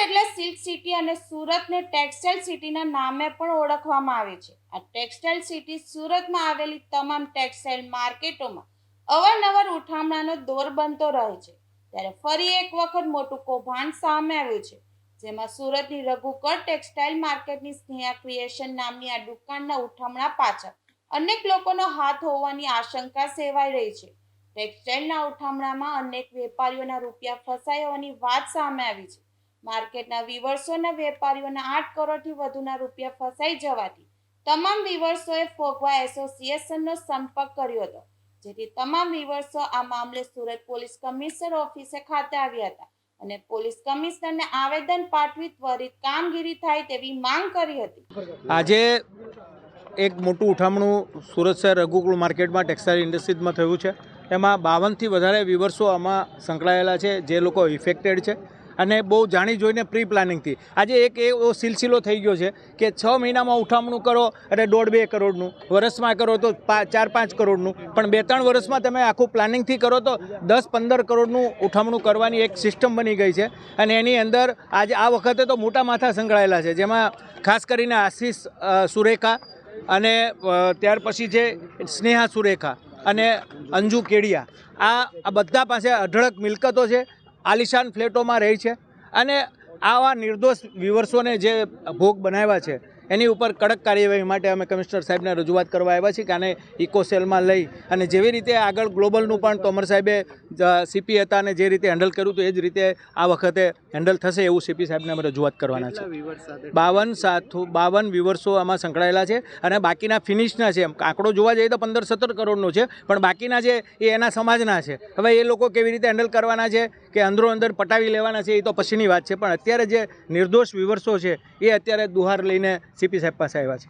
એટલે silk city અને સુરતને textile સિટીના નામે પણ ઓળખવામાં આવે છે. આ ટેક્સટાઇલ સિટી સુરતમાં આવેલી તમામ ટેક્સટાઇલ માર્કેટોમાં અવારનવાર ઉઠામણાનો દોર બનતો રહે છે. ત્યારે ફરી એક વખત મોટું કૌભાંડ સામે આવ્યું છે, જેમાં સુરતની રઘુકર ટેક્સટાઇલ માર્કેટની સ્નેહા ક્રિએશન નામની આ દુકાનના ઉઠામણા પાછળ અનેક લોકોનો હાથ હોવાની આશંકા સેવાઈ રહી છે. ટેક્સટાઇલના ઉઠામણામાં અનેક વેપારીઓના રૂપિયા ફસાયા હોવાની વાત સામે આવી છે. માર્કેટના વિવર્સોના વેપારીઓના આઠ કરોડથી વધુના રૂપિયા ફસાઈ જવાથી તમામ વિવર્સોએ ફોગવા એસોસિએશનનો સંપર્ક કર્યો હતો, જેથી તમામ વિવર્સો આ મામલે સુરત પોલીસ કમિશનર ઓફિસે ખાતે આવ્યા હતા અને પોલીસ કમિશનરને આવેદન પાઠવી ત્વરિત કામગીરી થાય તેવી માંગ કરી હતી. આજે એક મોટું ઉઠામણું સુરત શહેર રઘુકુળ માર્કેટમાં ટેક્સટાઇલ ઇન્ડસ્ટ્રીઝમાં થયું છે. એમાં બાવનથી વધારે વિવર્સો આમાં સંકળાયેલા છે, જે લોકો ઇફેક્ટેડ છે. અને બહુ જાણી જોઈને પ્રી પ્લાનિંગથી આજે એક એવો સિલસિલો થઈ ગયો છે કે છ મહિનામાં ઉઠામણું કરો અને દોઢ બે કરોડનું, વર્ષમાં કરો તો ચાર પાંચ કરોડનું. પણ બે ત્રણ વર્ષમાં તમે આખું પ્લાનિંગથી કરો તો દસ પંદર કરોડનું ઉઠામણું કરવાની એક સિસ્ટમ બની ગઈ છે. અને એની અંદર આજે આ વખતે તો મોટા માથા સંકળાયેલા છે, જેમાં ખાસ કરીને આશીષ સુરેખા અને ત્યાર પછી છે સ્નેહા સુરેખા અને અંજુ કેડિયા. આ બધા પાસે અઢળક મિલકતો છે. આલિશાન ફ્લેટોમાં રહે છે. અને આવા નિર્દોષ વિવર્સોને જે ભોગ બનાવ્યા છે એની ઉપર કડક કાર્યવાહી માટે અમે કમિશનર સાહેબને રજૂઆત કરવા આવ્યા છીએ કે આને ઇકોસેલમાં લઈ અને જેવી રીતે આગળ ગ્લોબલનું પણ તોમર સાહેબે સીપી હતા અને જે રીતે હેન્ડલ કર્યું હતું એ જ રીતે આ વખતે હેન્ડલ થશે એવું સીપી સાહેબને અમે રજૂઆત કરવાના છે બાવન સાથો બાવન વિવર્સો આમાં સંકળાયેલા છે અને બાકીના ફિનિશના છે. આંકડો જોવા જઈએ તો પંદર સત્તર કરોડનો છે પણ બાકીના છે એ એના સમાજના છે. હવે એ લોકો કેવી રીતે હેન્ડલ કરવાના છે કે અંદરો અંદર પટાવી લેવાના છે એ તો પછીની વાત છે પણ અત્યારે જે નિર્દોષ વિવર્સો છે એ અત્યારે દુહાર લઈને સીપી સાહેબ પાસે આવ્યા છે.